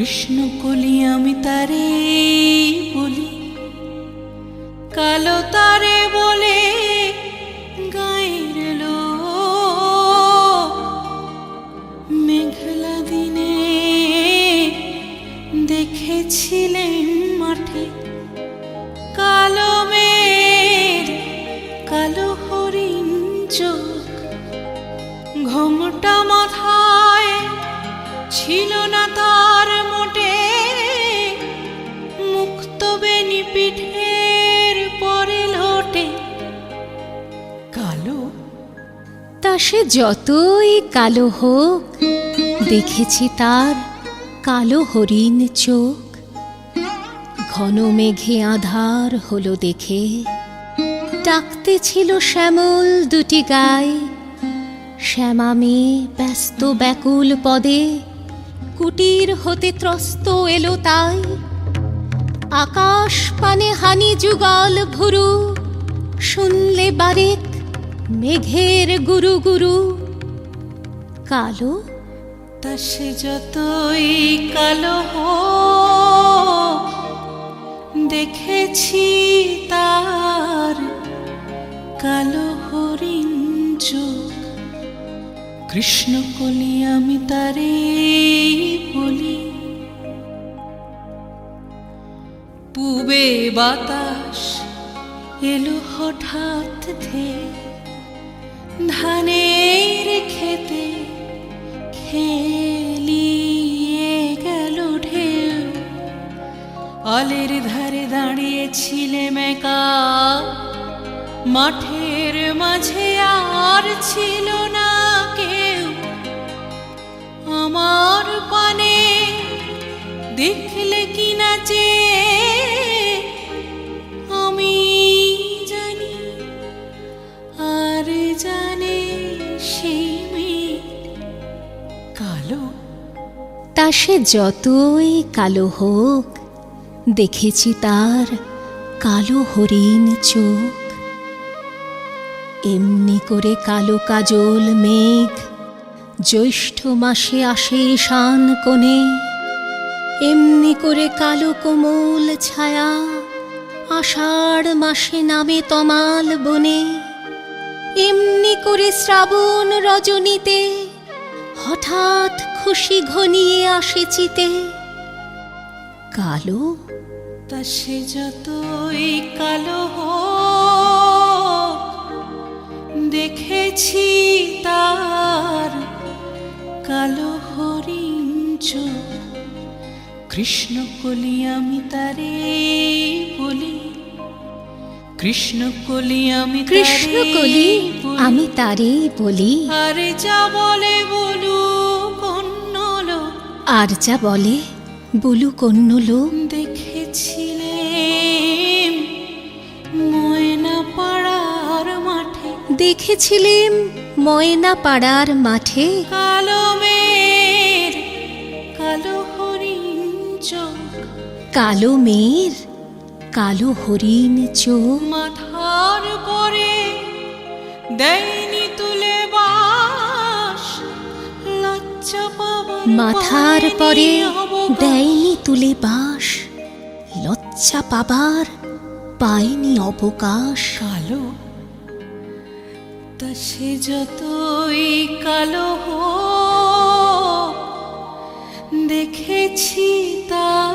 কৃষ্ণ কলি আমি তারে বলি। কালো তারে বলে গায়ের মেঘলা দিনে দেখেছিলেন মাঠে কালো মেঘ, কালো হরিণ চোখ। ঘোমটা মাথায় ছিল না তার পিঠের পরে লোটে। কালো? তা সে যতই কালো হোক, দেখেছি তার কালো হরিণ চোখ। ঘন মেঘে আধার হলো দেখে, ডাকতে ছিল শ্যামল দুটি গায়ে। শ্যামা মেয়ে ব্যস্ত ব্যাকুল পদে, কুটির হতে ত্রস্ত এলো তাই। আকাশ পানে হানি যুগল ভুরু, শুনলে বারেক মেঘের গুরু গুরু। কালো? তা সে যতই কালো হোক, দেখেছি তার কালো হরিণ চোখ। কৃষ্ণ কলি আমি তারে বলি পূবে বাতাস এলো হঠাৎ ধে। ধানের খেতে খেলিয়ে গেল ঢেউ। অলের ধারে দাঁড়িয়েছিলে মেকা। মাঠের মাঝে আর ছিল সে যতই কালো হোক, দেখেছি তার কালো হরিণ চোখ। এমনি করে কালো কাজল মেঘ, জ্যৈষ্ঠ মাসে আসে ঈশান কোণে। এমনি করে কালো কোমল ছায়া, আষাঢ় মাসে নামে তমাল বনে। এমনি করে শ্রাবণ রজনীতে হঠাৎ খুশি ঘনিয়ে আসে চিতে। কালো? তা সে যতই কালো দেখেছি তার কালো হরিণ চোখ। কৃষ্ণ কলি আমি তারে বলি কৃষ্ণ কলি আমি তারে কৃষ্ণ কলি আমি তারেই বলি। আরে যা বলে বলু কন্ন আর যা বলে বলু কন্য লোক। দেখেছিলেন ময়না পাড়ার মাঠে। দেখেছিলেম ময়না পাড়ার মাঠে। কালো মেয়ের কালো হরিণ চোখ। কালো মেয়ের কালো হরিণ চোখ। মাথার পরে দেয়নি তুলে বাস। লজ্জা পাবার মাথার পরে। দেয়নি তুলে বাস। লজ্জা পাবার পায়নি অবকাশ। কালো তা সে যতই কালো হোক দেখেছি তার